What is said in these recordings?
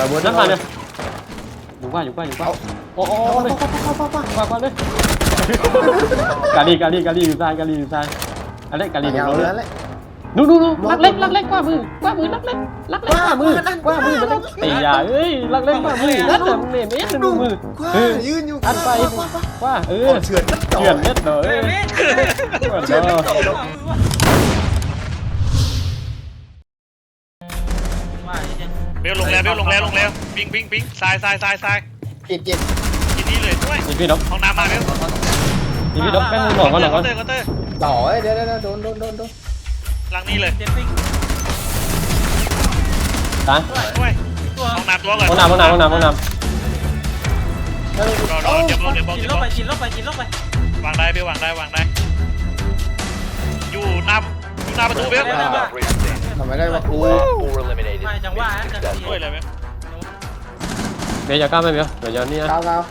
ระเบิดนั่นมาเนี่ยอยู่กว่าอยู่กว่าอยู่กว่าโอ้โหเอาเลยเข้าเข้าเข้าเข้ากว่ากว่าเลยกาลีกาลีกาลีอยู่ซ้ายกาลีอยู่ซ้ายอะไร เนี่ยเบลลงแล้วเบลลงแล้วลงแล้วปิงปิงปิงซ้ายซ้ายซ้ายซ้ายเจ็ดเจ็ดทีนี้เลยด้วยนี่พี่ดอกห้องน้ำมาเบลนี่พี่ดอกแป้งมือหน่อยก่อนหน่อยก่อนเตอร์ก็เตอร์ต่อเอ้ยเดี๋ยวเดี๋ยวเดี๋ยวโดนโดนโดนโดนหลังนี้เลยเจ็ดปิ้งตายด้วยตัวห้องน้ำตัวก่อนห้องน้ำห้องน้ำห้องน้ำห้องน้เออรอรอเดี๋ยวบอกเดี๋ยวบอกกินเดี๋ยวลบอกไปกินลบไปกินลบไปวางได้เบลวางได้วางได้อยู่หน้าอยู่หน้าประตูเบลทำไมได้วะกู ไม่จังหวะนั้นจะด้วยเลยเบลำเดี๋ยวจะกล้าไหมเดี๋ยวเดี๋ยวจะเนี่ยก้าวก้าว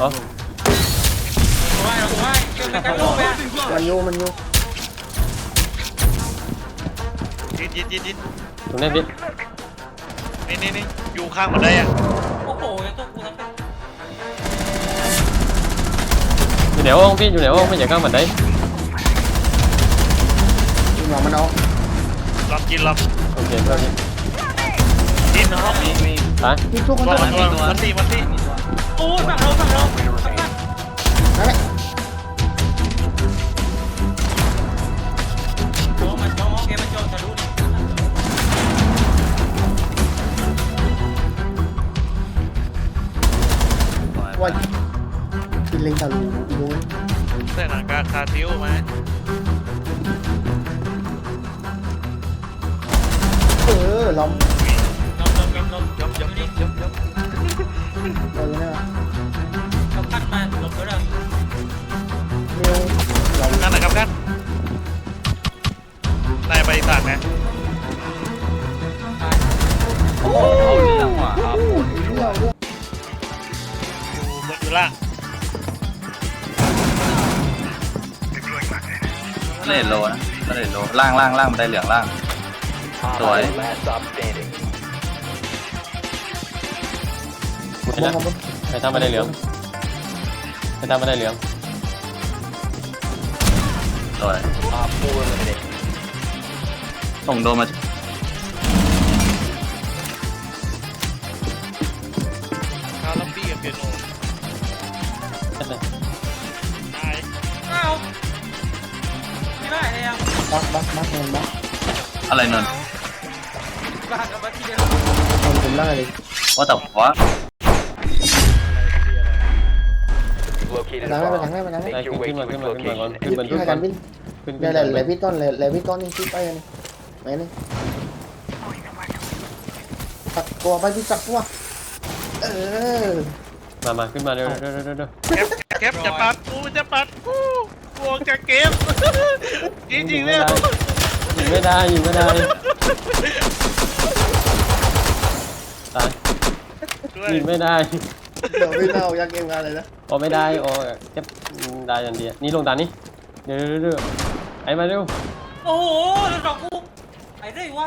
อ๋อตัวไอ้ตัวไอ้เกี่ยวกับการลบไปมันอยู่มันอยู่ยินยินยินยินตรงนี้พี่นี่นี่นี่อยู่ข้างบันไดอะโอ้โหยังตัวกูทั้งเป็นอยู่ไหนห้องพี่อยู่ไหนห้องไม่อยากกล้าเหมือนไดยิงหลอกมันเอาลองกินลอง โอเคเท่านี้กินห้องนี้มีตายยิงทุกคนตัวเลยตัวมันตีมันตีโอ้ยฝั่งเราฝั่งเรานั่นแหละโอ้มันจ้องเกมมันจ้องทะลุนี่ว่ากินเล็งตะลุดูใส่หนังกาคาทิวม เออล้อมลบลบลบลบยบยบยบยบยบเออนะลบพัดมาลบก็ได้เร็วล้อมนั่นนะครับกันนายไปตากนะเรื่องว่ะอยู่บนอยู่ล่างเลนโลนะเลนโลล่างล่างล่างบันไดเหลืองล่าง สวยไม่นะใครทำไม่ได้เหลืองใครทำไม่ได้เหลืองสวยส่งโดนมา คาร์ลปี้กับเปียโนตายอ้าวไม่ได้เลยอะบักบักบักเงินบักอะไรนนท์ บ้ากับบ้าที่เดียวคนผมล่างเลยว่าแต่ว่าหลังได้ไปหลังได้ไปหลังได้ได้ขึ้นมาขึ้นมาขึ้นมาก่อนขึ้นบนให้กันวิ่งขึ้นเดี๋ยวเลยเลยพี่ต้นเลยเลยพี่ต้นนี่พี่ไปนี่ไปนี่ตักตัวไปพี่ตักตัวเออมามาขึ้นมาเร็วเร็วเร็วเร็วแคปแคปจะปัดกูจะปัดกูบวกจากเกมจริงจริงๆเนี่ยยิงไม่ได้ยิงไม่ได้ตาย ด้วยยิงไม่ได้เดี๋ยวพี่เล่าอยากเกมงานเลยนะ โอ้ไม่ได้โอ้เก็บได้ยันเดียนี่ลงตานี่เดี๋ยวเร็วเร็วไอ้มาเร็วโอ้โหรถสองกูไอ้ได้วะ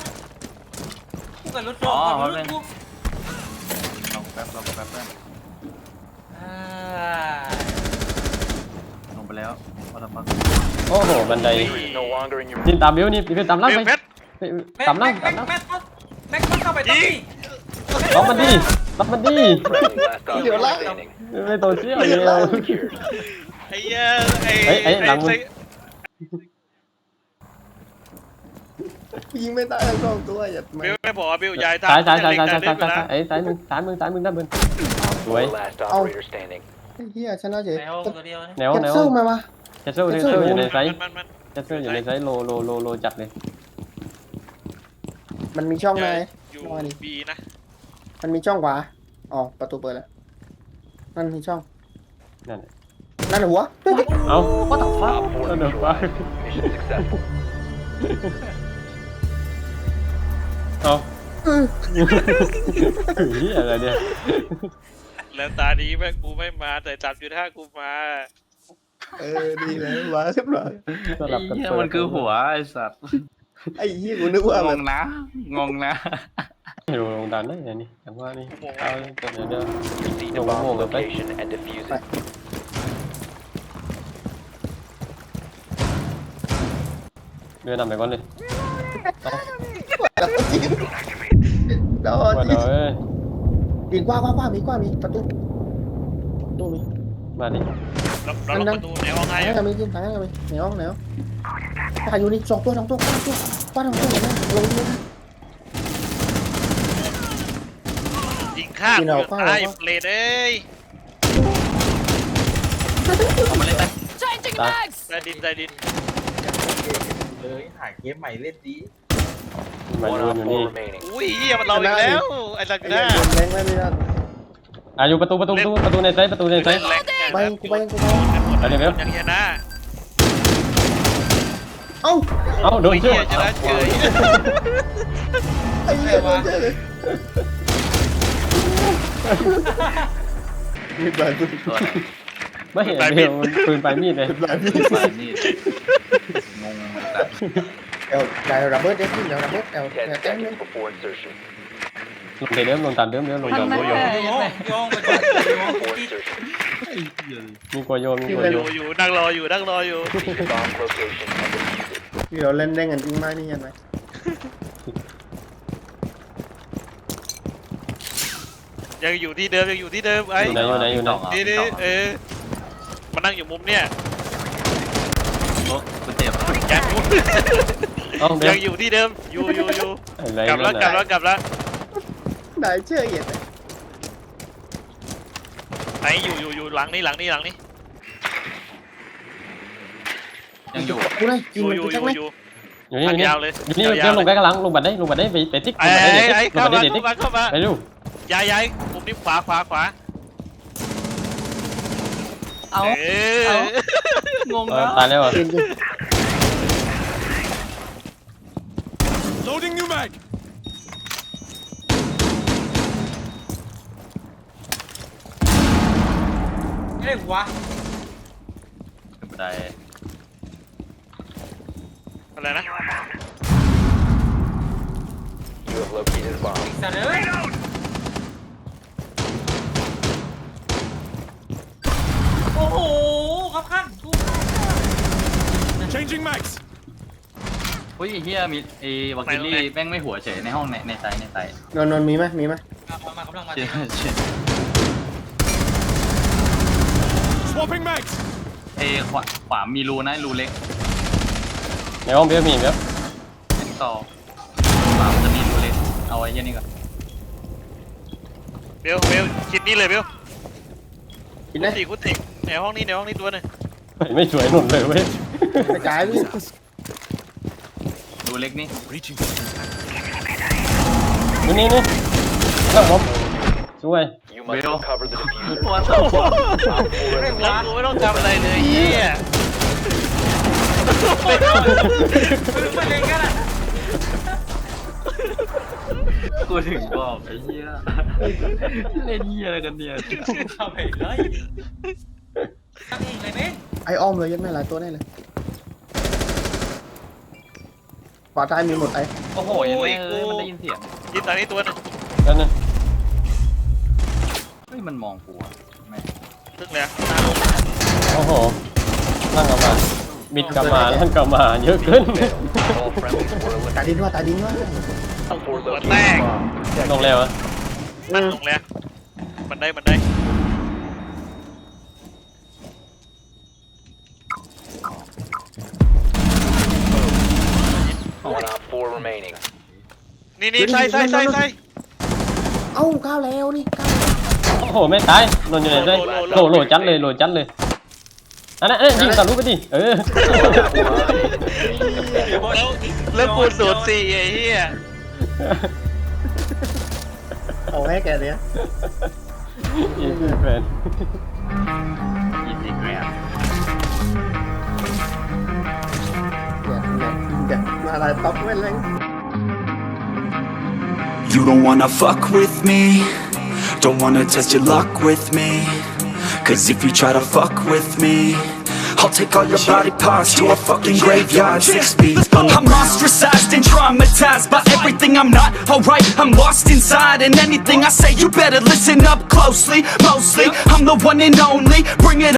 กูกับรถสองกับรถกูลองแป๊บลองแป๊บแป๊บอ่าลงไปแล้วว่าแต่ว่าโอ้โหบันไดนี่ตามเบี้ยวนี่พี่ตามล่างเบไปลเพชรตามล่างแม็ตามกล่างแม็กแม็กแม็กเข้าไปตรงนี้ ล็อกมันดิ ล็อกมันดิเดี๋ยวละไม่โตเชี่ยวเดียว ไอ้เหี้ยไอ้เฮ้ยไอ้หลังมึง ไอ้ยิงไม่ได้ทั้งสองตัวอย่าเบลไม่บอกว่าเบลย้ายซ้ายซ้ายซ้ายซ้ายเล็ซ้ายงซ้ายตซ้ายไอ้ซ้ายมึงซ้ายมึงซ้ายมึงด้านบนสวยเฮียชนะเฉยในห้องตัวเดียวนะแนวแคปแนวซูลมามาเจสเซอร์เจสเซอร์อยู่ในไซส์มันมันเจสเซอร์อยู่ในไซส์โลโลโลโลจัดเลยมันมีช่องไหน อยู่ว่าดิบีนะ มันมีช่องขวาอ๋อประตูเปิดแล้วนั่นมีช่อง นั่น นั่นหัว เอ้าว่าต่อฟ้าเดี๋ยวฟ้าเอาเฮียอะไรเนี่ย แล้วตานี้แม่งกูไม่มาแต่จับอยู่ท่ากูมา เออดีเลยมาเรียบร้อยสลับกันเหี้ยเปิด มันคือหัวไอ้สัตว์ไอ้ยี่กูนึกว่างแบบงนะ งงนะ ไม่รู้ลงดันได้ไงนี่จังว่านี่เอาเดี๋ยวเดี๋ยว Proceed to Yo, bomb's vamos, vamos, location and defuse it. เดินนำไปก่อนเลยโดนว่าเดี๋ยวเอ้ยยิงกว้างกว้างกว้างมีกว้างมีประตูตู้มี มาดิเราเราล็อกประตูในห้องไงทางนั้นก็มียิงทางนั้นก็มีเหนียวเหนียวตายอยู่นี่สองตัวสองตัวกว้างตัวกว้างสองตัวเห็นไหม ลงเลยยิงข้างยิงเอากูข้างตายเอาเปรตเอ้ยเอามาเล่นไปตายใต้ดินใต้ดินเลยหาเกมใหม่เล่นดีมา One ดู on อยู่นี่ four remaining. อุ้ยเหี้ยมันเราอีกแล้วไอ้สัตว์ไอ้หน้าเหี้ยโดนแรงไม่ได้อะอยู่ประตูประตูประตูประตูในไซส์ประตูในไซเล่ส์นแรงไปกูไปกูไปไปเดี๋ยวเดี๋ยวยังเหี้ยหน้าเอ้าเอ้าโดนไอ้เชื่เหี้อยจะได้เฉยไอ้เหี้ย โดนเยอะเลยมีแบบตัวไหนไม่เห็นเดียวปืนไปมีดเลยแบบนี้มานี่งงเหมือนกันเดี๋ยวเดี๋ยวระเบิดเดี๋ยวเดี๋ยวระเบิดเดี๋ยว Ten เดี๋ยวแจ้งเลย seconds before insertion. ลงเดิมลงตามเดิมเดิมลงทำตามไมโยโยงโยงไปก่อนโยง Before insertion. มีกลัวโยมีกลัวอโยยู่อยู่นั่งรออยู่นั่งรออยู่ bomb location and defuse it. นี่เราเล่นได้กันจริงไหมนี่ยังไง ยังอยู่ที่เดิมยังอยู่ที่เดิมไอ้อยู่ไหนอยู่ไหนอยู่ไหนนี่นี่เออมานั่งอยู่มุมเนี่ยโอ้กูเจ็บแจ็คมุมเอ้าเดี๋ยยัวงอยู่ที่เดิมอยู่อยู่อยู่อะไรกลับแล้วกลับแล้วกลับแล้วได้เชื่อเหยียดไหนอยู่อยู่อยู่หลังนี้หลังนี้หลังนี้ยังอยู่กูได้อยิงยู่มันอยู่กูอจังยู่ไหมอยู่อยู่นี่อยู่นี่ทางยาวเลยอยู่นี่เดินลงไปข้างหลังลงบัดได้ลงบัดได้ไปไปติ๊กลไอ้งบัดได้ไอ้เด็ดไอ้ติ๊กลงเข้าบัดมาได้เด็ดติ๊เข้ากมาเข้ามาไปดูย้ายย้ายมุม นี้ขวาขวาขวาเอาเออ งงเออแล้ว ตายแล้วอะยิงยิง Loading new mag. ไม่ได้วะขึ้นบันไดอะไรนะ You have located a bomb. สัตว์เอ้ยโอ้โหครับขั้นกู Changing mags. อุ้ยไอ้เฮียมีไอ้วากิลี่แม่งไม่หัวเฉยในห้องในในไซในไซนนนนมีไหมมีไหมมามากำลังมาเชี่ยเชี่ย Swapping mags. เอ้ขวาขวามีรูนะรูเล็กในห้องเบี้ยมีเบี้ยเป็นต่อขวามันจะมีรูเล็กเอาไว้เหี้ยันนี่ก่อนเบลเบลคิดนี่เลยเบลกินคุได้ ณติคุณติในห้องนี้ในห้องนี้ตัวหนึงไม่สวยหนุนเลยเว้ย กระจายพี่รูเล็กนี่ Reaching. อยู่นี่นี่ครับผมสวย You must Will. recover the diffuser. ตัวโตไม่ได้แล้ววะกูไม่ต้องทำอะไรเลยเฮียมึงมาเล่นกันอะกูถึงบอกไอ้เหี้ยเล่นเหี้ยอะไรกันเนี่ยทำไปเลยทำเองเลยเบ้ไออ้อมเลยยังไม่หลายตัวแน่เลยข วาใต้มีหมดไอโอ้โหยังไม่เอ้ยมันได้ยินเสียงยิงตอนนี้ตัวหนึงแล้วนึงเฮ้ยมันมองกูอะแม่งครึ่งแล้วโอ้โหนั่งกลับมาบิดกลับมานั่งกลับมาเยอะขึ้น All friendlies were ตาดินว่าตาดินว่า eliminated. Four ตัว located แตก bomb. ลงแล้วอะนั่งลงแล้วบันไดบันได four remaining. นี่นี่ใส่ใส่ใส่ใส่เอ้าก้าวแล้วนี่ก้าวโอ้โหไม่ตายนอนอยู่ไหนไซส์โหลโหลจัดเลยโหลจัดเลยอันนั้นเอ้ยยิงทะลุไปดิเออแล้วแล้วกูสูตรสี่ไอ้เหี้ยเอาให้แกเนี่ยอีกแฟน ยินดีแกร man, I. You don't wanna fuck with me. Don't wanna test your luck with me. Cause if you try to fuck with me I'll take all your body parts to a fucking graveyard. Six feet I'm ostracized and traumatized by everything I'm not. Alright I'm lost inside and anything I say you better listen up closely Mostly, I'm the one and only, bring it